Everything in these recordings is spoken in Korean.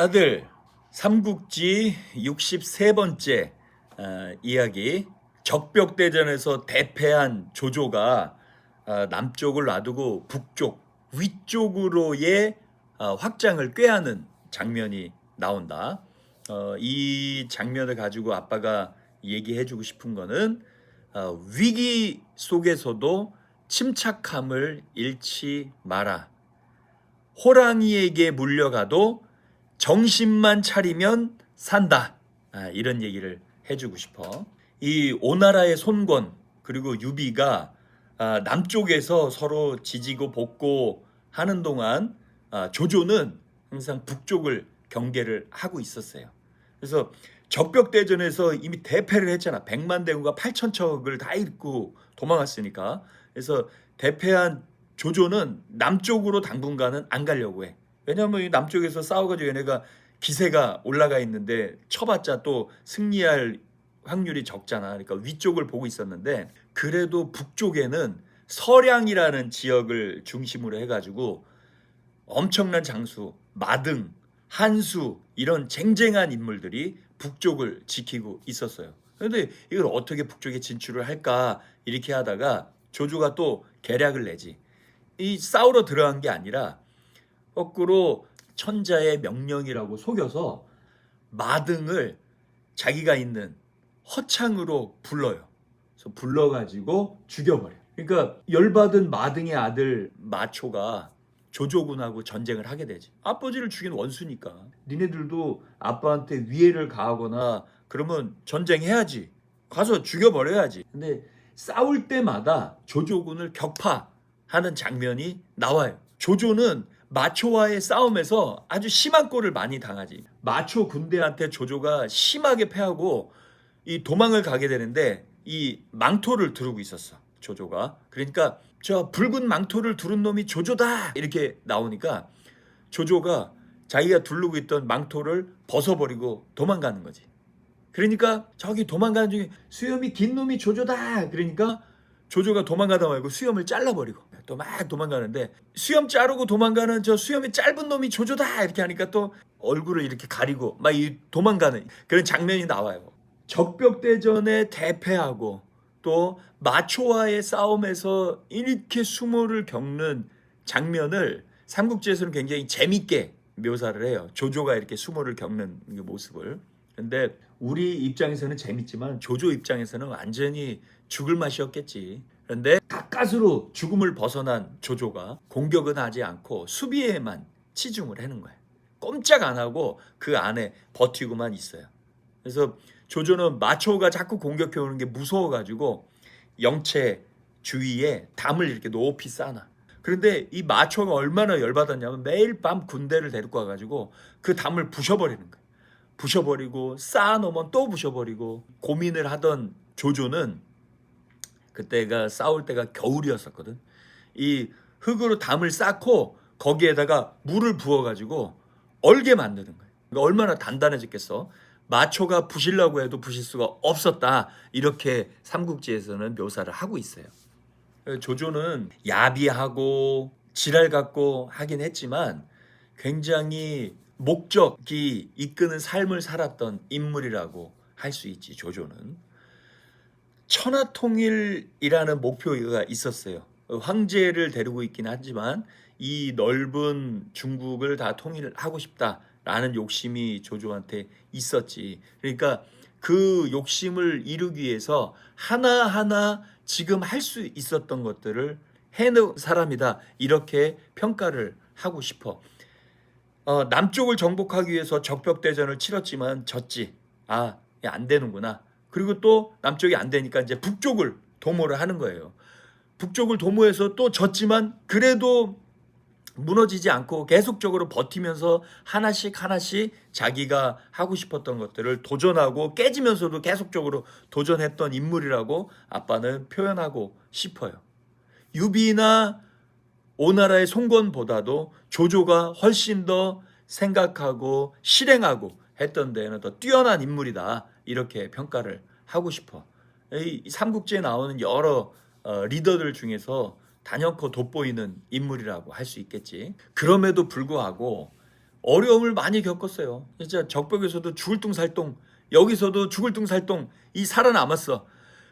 아들 삼국지 63번째 어, 이야기 적벽대전에서 대패한 조조가 어, 남쪽을 놔두고 북쪽 위쪽으로의 어, 확장을 꾀하는 장면이 나온다. 어, 이 장면을 가지고 아빠가 얘기해주고 싶은 거는 어, 위기 속에서도 침착함을 잃지 마라. 호랑이에게 물려가도 정신만 차리면 산다. 아, 이런 얘기를 해주고 싶어. 이 오나라의 손권 그리고 유비가 아, 남쪽에서 서로 지지고 볶고 하는 동안 아, 조조는 항상 북쪽을 경계를 하고 있었어요. 그래서 적벽대전에서 이미 대패를 했잖아. 백만 대군과 8천 척을 다 잃고 도망갔으니까. 그래서 대패한 조조는 남쪽으로 당분간은 안 가려고 해. 왜냐하면 이 남쪽에서 싸워가지고 얘네가 기세가 올라가 있는데 쳐봤자 또 승리할 확률이 적잖아. 그러니까 위쪽을 보고 있었는데 그래도 북쪽에는 서량이라는 지역을 중심으로 해가지고 엄청난 장수, 마등, 한수 이런 쟁쟁한 인물들이 북쪽을 지키고 있었어요. 그런데 이걸 어떻게 북쪽에 진출을 할까 이렇게 하다가 조조가 또 계략을 내지. 이 싸우러 들어간 게 아니라 거꾸로 천자의 명령이라고 속여서 마등을 자기가 있는 허창으로 불러요. 그래서 불러가지고 죽여버려. 그러니까 열받은 마등의 아들 마초가 조조군하고 전쟁을 하게 되지. 아버지를 죽인 원수니까. 니네들도 아빠한테 위해를 가하거나 그러면 전쟁해야지. 가서 죽여버려야지. 근데 싸울 때마다 조조군을 격파하는 장면이 나와요. 조조는 마초와의 싸움에서 아주 심한 꼴을 많이 당하지. 마초 군대한테 조조가 심하게 패하고 이 도망을 가게 되는데 이 망토를 두르고 있었어. 조조가. 그러니까 저 붉은 망토를 두른 놈이 조조다 이렇게 나오니까 조조가 자기가 두르고 있던 망토를 벗어버리고 도망가는 거지. 그러니까 저기 도망가는 중에 수염이 긴 놈이 조조다. 그러니까 조조가 도망가다 말고 수염을 잘라버리고 또 막 도망가는데 수염 자르고 도망가는 저 수염이 짧은 놈이 조조다 이렇게 하니까 또 얼굴을 이렇게 가리고 막 이 도망가는 그런 장면이 나와요. 적벽대전에 대패하고 또 마초와의 싸움에서 이렇게 수모를 겪는 장면을 삼국지에서는 굉장히 재밌게 묘사를 해요. 조조가 이렇게 수모를 겪는 그 모습을. 근데 우리 입장에서는 재밌지만 조조 입장에서는 완전히 죽을 맛이었겠지. 그런데 가까스로 죽음을 벗어난 조조가 공격은 하지 않고 수비에만 치중을 하는 거예요. 꼼짝 안 하고 그 안에 버티고만 있어요. 그래서 조조는 마초가 자꾸 공격해 오는 게 무서워가지고 영체 주위에 담을 이렇게 높이 쌓아놔. 그런데 이 마초가 얼마나 열받았냐면 매일 밤 군대를 데리고 와가지고 그 담을 부셔버리는 거예요. 부셔버리고 쌓아놓으면 또 부셔버리고 고민을 하던 조조는 그때가 싸울 때가 겨울이었었거든. 이 흙으로 담을 쌓고 거기에다가 물을 부어가지고 얼게 만드는 거예요. 그러니까 얼마나 단단해졌겠어. 마초가 부실라고 해도 부실 수가 없었다. 이렇게 삼국지에서는 묘사를 하고 있어요. 조조는 야비하고 지랄 같고 하긴 했지만 굉장히 목적이 이끄는 삶을 살았던 인물이라고 할 수 있지 조조는 천하 통일이라는 목표가 있었어요. 황제를 데리고 있긴 하지만 이 넓은 중국을 다 통일하고 싶다라는 욕심이 조조한테 있었지. 그러니까 그 욕심을 이루기 위해서 하나하나 지금 할 수 있었던 것들을 해놓은 사람이다. 이렇게 평가를 하고 싶어. 어, 남쪽을 정복하기 위해서 적벽대전을 치렀지만 졌지. 아, 안 되는구나. 그리고 또 남쪽이 안 되니까 이제 북쪽을 도모를 하는 거예요. 북쪽을 도모해서 또 졌지만 그래도 무너지지 않고 계속적으로 버티면서 하나씩 하나씩 자기가 하고 싶었던 것들을 도전하고 깨지면서도 계속적으로 도전했던 인물이라고 아빠는 표현하고 싶어요. 유비나 오나라의 송건보다도 조조가 훨씬 더 생각하고 실행하고 했던 데에는 더 뛰어난 인물이다. 이렇게 평가를 하고 싶어. 이 삼국지에 나오는 여러 어, 리더들 중에서 단연코 돋보이는 인물이라고 할 수 있겠지. 그럼에도 불구하고 어려움을 많이 겪었어요. 진짜 적벽에서도 죽을 둥살동, 여기서도 죽을 둥살동 이 살아남았어.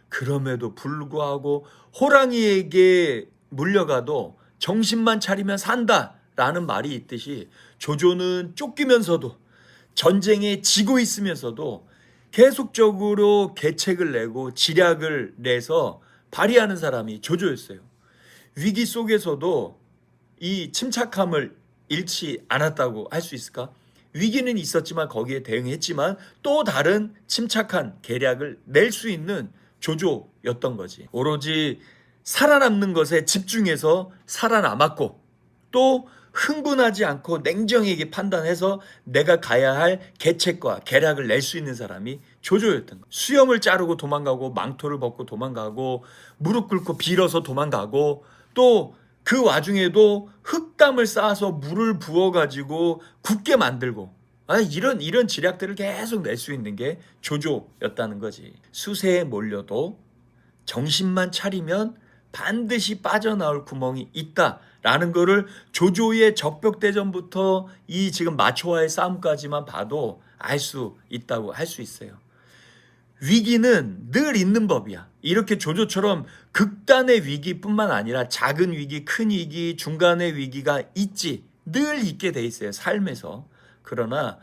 그럼에도 불구하고 호랑이에게 물려가도 정신만 차리면 산다 라는 말이 있듯이 조조는 쫓기면서도 전쟁에 지고 있으면서도 계속적으로 계책을 내고 지략을 내서 발휘하는 사람이 조조였어요. 위기 속에서도 이 침착함을 잃지 않았다고 할 수 있을까? 위기는 있었지만 거기에 대응했지만 또 다른 침착한 계략을 낼 수 있는 조조였던 거지. 오로지 살아남는 것에 집중해서 살아남았고 또 흥분하지 않고 냉정하게 판단해서 내가 가야 할 계책과 계략을 낼 수 있는 사람이 조조였던 거. 수염을 자르고 도망가고 망토를 벗고 도망가고 무릎 꿇고 빌어서 도망가고 또 그 와중에도 흙담을 쌓아서 물을 부어 가지고 굳게 만들고 아 이런 이런 지략들을 계속 낼 수 있는 게 조조였다는 거지. 수세에 몰려도 정신만 차리면 반드시 빠져나올 구멍이 있다라는 거를 조조의 적벽대전부터 이 지금 마초와의 싸움까지만 봐도 알 수 있다고 할 수 있어요. 위기는 늘 있는 법이야. 이렇게 조조처럼 극단의 위기뿐만 아니라 작은 위기, 큰 위기, 중간의 위기가 있지. 늘 있게 돼 있어요. 삶에서. 그러나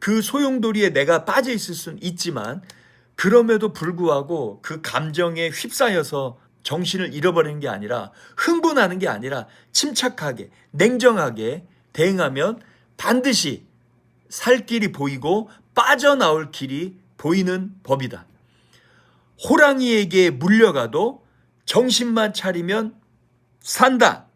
그 소용돌이에 내가 빠져 있을 수는 있지만 그럼에도 불구하고 그 감정에 휩싸여서 정신을 잃어버리는 게 아니라 흥분하는 게 아니라 침착하게 냉정하게 대응하면 반드시 살 길이 보이고 빠져나올 길이 보이는 법이다. 호랑이에게 물려가도 정신만 차리면 산다.